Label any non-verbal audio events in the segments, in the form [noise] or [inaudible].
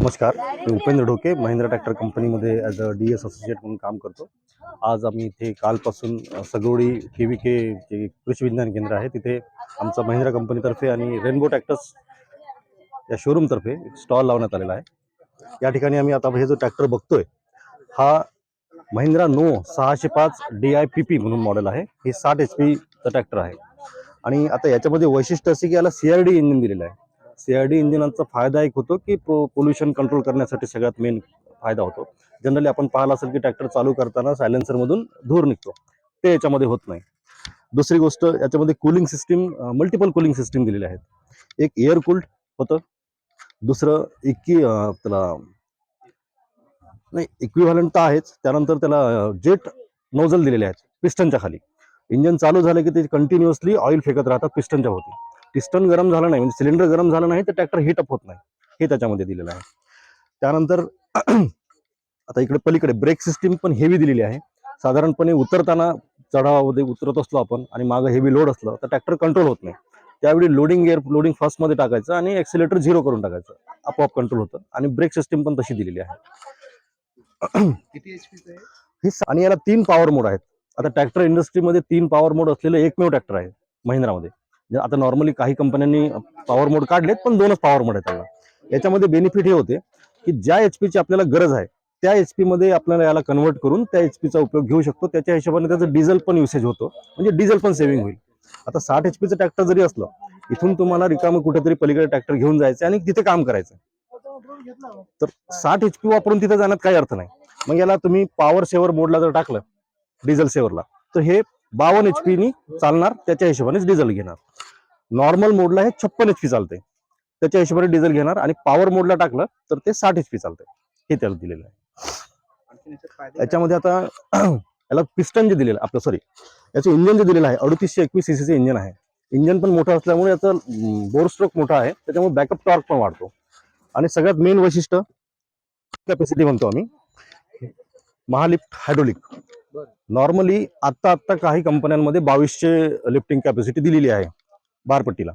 नमस्कार मी उपेंद्र ढोके महिंद्रा ट्रॅक्टर कंपनीमध्ये as a D S associate म्हणून काम करतो. आज आम्ही इथे कालपासून सगोडी के व्ही के जे कृषी विज्ञान केंद्र आहे तिथे आमचा महिंद्रा कंपनीतर्फे आणि रेनबो ट्रॅक्टर्स या शोरूमतर्फे एक स्टॉल लावण्यात आलेला आहे. या ठिकाणी आम्ही आता हे जो ट्रॅक्टर बघतोय हा महिंद्रा नो सहाशे पाच डी आय पी पी म्हणून मॉडेल आहे. हे साठ एच पीचं ट्रॅक्टर आहे. आणि आता याच्यामध्ये वैशिष्ट्य असे की याला सी आर डी इंजिन दिलेलं आहे. सी इंजिनांचा डी फायदा एक होतो की पोल्युशन कंट्रोल करण्यासाठी सगळ्यात मेन फायदा होतो. जनरली आपण पाहिलं असेल की ट्रॅक्टर चालू करताना सायलेन्सरमधून धूर निघतो. ते याच्यामध्ये होत नाही. दुसरी गोष्ट याच्यामध्ये cooling system multiple cooling system दिलेले आहेत. एक एअर कूल्ड होतं. दुसरं इक्की त्याला नाही इक्विव्हॅलंट तर आहेच. त्यानंतर त्याला जेट नोझल दिलेले आहेत पिस्टनच्या खाली. इंजिन चालू झालं की ते कंटिन्युअसली ऑइल फेकत राहतात पिस्टनच्या होती पिस्टन गरम झालं नाही म्हणजे सिलेंडर गरम झालं नाही तर ट्रॅक्टर हिटअप होत नाही. हे त्याच्यामध्ये दिलेलं आहे. त्यानंतर [clears throat] आता इकडे पलीकडे ब्रेक सिस्टीम पण हेवी दिलेली आहे. साधारणपणे उतरताना चढावामध्ये उतरत असलो आपण आणि मागं हेवी लोड असलं तर ट्रॅक्टर कंट्रोल होत नाही. त्यावेळी लोडिंग गिअर लोडिंग फर्स्टमध्ये टाकायचं आणि एक्सिलेटर झिरो करून टाकायचं. आपोआप कंट्रोल होतं. आणि ब्रेक सिस्टीम पण तशी दिलेली आहे. [clears throat] किती हे आणि याला तीन पॉवर मोड आहेत. आता ट्रॅक्टर इंडस्ट्रीमध्ये तीन पॉवर मोड असलेलं एकमेव ट्रॅक्टर आहे महिंद्रामध्ये. आता नॉर्मली काही कंपन्यांनी पॉवर मोड काढलेत पण दोनच पॉवर मोड आहेत त्याला. याच्यामध्ये बेनिफिट हे होते की ज्या एच ची आपल्याला गरज आहे त्या एच मध्ये आपल्याला याला कन्वर्ट करून त्या एच चा उपयोग घेऊ शकतो. त्याच्या हिशोबाने त्याचं डिझेल पण युसेज होतो. म्हणजे डिझेल पण सेव्हिंग होईल. आता साठ एच पीचं ट्रॅक्टर जरी असलं इथून तुम्हाला रिकामं कुठेतरी पलीकडे ट्रॅक्टर घेऊन जायचं आणि तिथे काम करायचं तर साठ एच पी वापरून तिथे जाण्यात काही अर्थ नाही. मग याला तुम्ही पॉवर सेवर मोडला जर टाकलं डिझेल सेवरला तर हे बावन्न एच पीनी चालणार त्याच्या हिशोबानेच डिझेल घेणार. नॉर्मल मोडला हे छप्पन एच पी चालते त्याच्या हिशोबाने डिझेल घेणार आणि पॉवर मोडला टाकलं तर ते साठ एच पी चालते हे त्याला दिलेलं आहे? याच्यामध्ये आता [clears throat] याला पिस्टन जे दिलेलं आपलं सॉरी याचं इंजिन जे दिलेलं आहे अडतीसशे एकवीस सीसीचे इंजिन आहे. इंजिन पण मोठं असल्यामुळे याचं बोर स्ट्रोक मोठा आहे. त्याच्यामुळे बॅकअप टॉर्क पण वाढतो. आणि सगळ्यात मेन वैशिष्ट्य कॅपॅसिटी म्हणतो आम्ही महालिफ्ट हायड्रोलिक. नॉर्मली आत्ता आत्ता काही कंपन्यांमध्ये बावीसशे लिफ्टिंग कॅपॅसिटी दिलेली आहे. बारपट्टीला.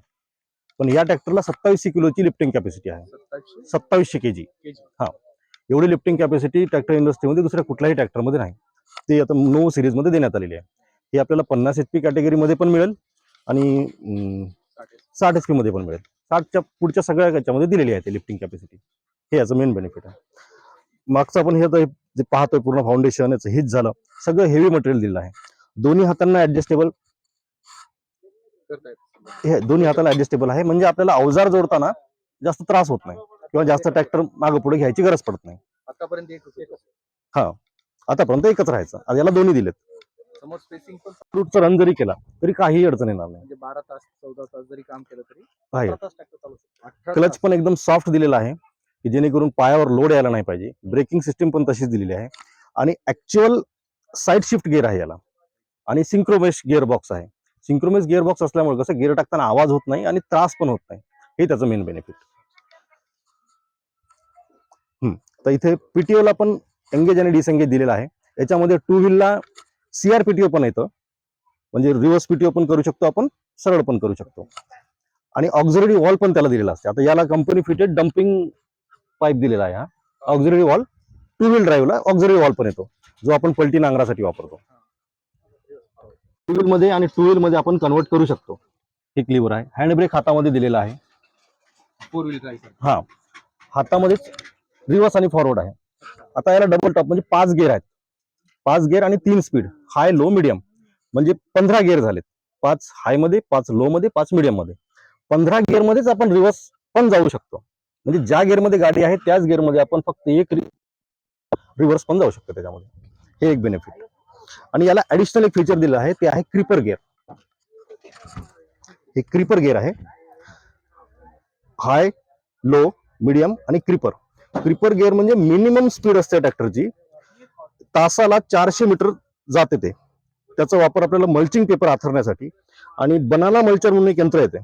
पण या ट्रॅक्टरला सत्तावीसशे किलोची लिफ्टिंग कॅपॅसिटी आहे. सत्तावीसशे? K G kg. एवढी लिफ्टिंग कॅपॅसिटी ट्रॅक्टर इंडस्ट्रीमध्ये दुसऱ्या कुठल्याही ट्रॅक्टरमध्ये नाही. ते आता नो सिरीजमध्ये देण्यात आलेली आहे. ही आपल्याला पन्नास एच पी कॅटेगरीमध्ये पण मिळेल आणि साठ एच मध्ये पण मिळेल. साठच्या पुढच्या सगळ्या याच्यामध्ये दिलेली आहे ते लिफ्टिंग कॅपॅसिटी हे याचं मेन बेनिफिट आहे. मागचं आपण हे हे जे पाहतोय पूर्ण फाउंडेशन याचं हिट झालं. सगळं हेवी मटेरियल दिलेलं आहे. दोन्ही हातांना येतं. हे दोन्ही हाताला ऍडजस्टेबल आहे. म्हणजे आपल्याला अवजार जोडताना जास्त त्रास होत नाही. किंवा जास्त ट्रॅक्टर मागं पुढे घ्यायची गरज पडत नाही. आतापर्यंत. एकच आतापर्यंत एकच राहायचं. आता याला दोन्ही दिलेत. समोर स्पेसिंग पण रूटचा रन जरी केला तरी काही अडचण येणार नाही. म्हणजे बारा तास चौदा तास जरी काम केलं तरी आहे. अठरा तास ट्रॅक्टर चालू शकतो. अठरा क्लच. पण एकदम सॉफ्ट दिलेला आहे की जेणेकरून पायावर लोड यायला नाही पाहिजे. ब्रेकिंग सिस्टीम पण तशीच दिलेली आहे. आणि ऍक्च्युअल साईड शिफ्ट गिअर आहे याला. आणि सिंक्रोमेश गिअर बॉक्स आहे. सिंक्रोमेश गिअरबॉक्स असल्यामुळे कसं गिअर टाकताना आवाज होत नाही आणि त्रास पण होत नाही. हे त्याचं मेन बेनिफिट तर इथे पीटीओला ला पण एंगेज आणि डिसएंगेज दिलेला आहे. याच्यामध्ये टू व्हीलला सीआरपीटीओ पण येतं. म्हणजे रिव्हर्स पीटीओ पण करू शकतो आपण सरळ पण करू शकतो. आणि ऑक्झिलरी वॉल पण त्याला दिलेला असते. आता याला कंपनी फिटेड डम्पिंग पाईप दिलेला आहे हा. ऑक्झिलरी वॉल टू व्हील ड्राईव्हला ऑक्झिलरी वॉल पण येतो. जो आपण पलटी नांगरासाठी वापरतो. टू व्हील मध्ये आणि टू व्हील मध्ये आपण कन्वर्ट करू शकतो. हे क्लिवर आहे. हँड ब्रेक हातामध्ये दिलेला आहे. फोर व्हील ड्राईव्ह हा. हातामध्येच रिव्हर्स आणि फॉरवर्ड आहे. आता याला डबल टॉप म्हणजे पाच गेअर आहेत. पाच गेअर आणि तीन स्पीड हाय लो मिडियम म्हणजे पंधरा गेअर झालेत. पाच हायमध्ये पाच लो मध्ये पाच मिडियममध्ये. पंधरा गेअर मध्येच आपण रिव्हर्स पण जाऊ शकतो. म्हणजे ज्या gear मध्ये गाडी आहे त्याच gear मध्ये आपण फक्त एक रिव्हर्स पण जाऊ शकतो त्याच्यामध्ये. हे एक बेनिफिट आणि याला ऍडिशनल एक फीचर दिलं आहे ते आहे क्रिपर गेअर हे क्रिपर गेअर आहे. हाय लो मिडियम आणि क्रिपर क्रिपर गिअर म्हणजे मिनिमम स्पीड असते ट्रॅक्टरची तासाला चारशे मीटर जाते ते. त्याचा वापर आपल्याला मल्चिंग पेपर आथरण्यासाठी. आणि बनाना मल्चर म्हणून एक यंत्र येते.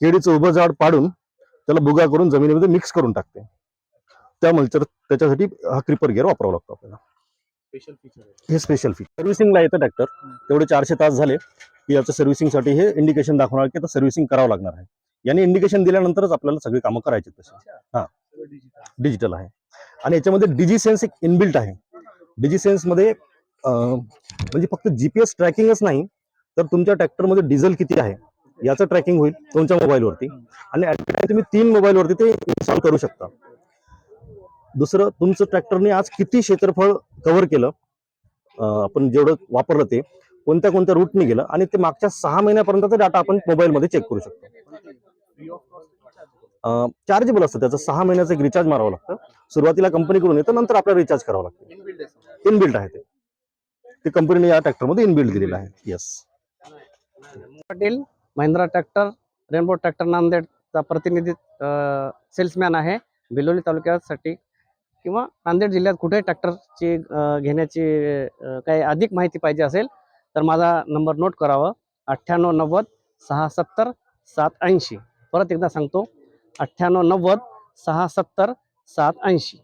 केळीचं उभं झाड पाडून त्याला बुगा करून जमिनीमध्ये मिक्स करून टाकते. त्या मल्चर त्याच्यासाठी हा क्रिपर गिअर वापरावा लागतो आपल्याला. स्पेशल फीचर आहे. हे स्पेशल फी सर्व्हिसिंगला येतं ट्रॅक्टर तेवढे चारशे तास झाले. की याचं सर्व्हिसिंगसाठी हे इंडिकेशन दाखवणार की आता सर्व्हिसिंग करावं लागणार आहे. याने इंडिकेशन दिल्यानंतरच आपल्याला सगळी कामं करायची अच्छा. हा. डिजिटल आहे. आणि याच्यामध्ये डिजिसेन्स एक इनबिल्ट आहे. डिजिसेन्समध्ये अं, म्हणजे फक्त जी पी एस ट्रॅकिंगच नाही तर तुमच्या ट्रॅक्टरमध्ये डिझेल किती आहे याचं ट्रॅकिंग होईल तुमच्या मोबाईलवरती आणि तुम्ही तीन मोबाईलवरती ते इन्स्टॉल करू शकता. दुसरं तुमचं ट्रॅक्टरने आज किती क्षेत्रफळ कव्हर केलं? आपण जेवढं वापरलं ते कोणत्या कोणत्या रूटने गेलं? आणि ते मागच्या सहा महिन्यापर्यंतचा डाटा आपण मोबाईलमध्ये चेक करू शकतो. चार्जेबल असतं त्याचं. सहा महिन्याचं एक रिचार्ज मारावं लागतं. सुरुवातीला कंपनीकडून येतं नंतर आपल्याला रिचार्ज करावं लागतं. इनबिल्ट आहे ते. ते कंपनीने या ट्रॅक्टरमध्ये इनबिल्ट दिलेलं आहे. Yes Patil Mahindra tractor rainbow tractor नांदेडचा प्रतिनिधी सेल्समॅन आहे. बिलोली तालुक्यासाठी किंवा नांदेड जिल्ह्यात कुठे ट्रॅक्टरची घेण्याची काही अधिक माहिती पाहिजे असेल तर माझा नंबर नोट करावा. अठ्ठ्याण्णव नव्वद सहा सत्तर सात ऐंशी. परत एकदा सांगतो. अठ्ठ्याण्णव नव्वद सहा सत्तर सात ऐंशी.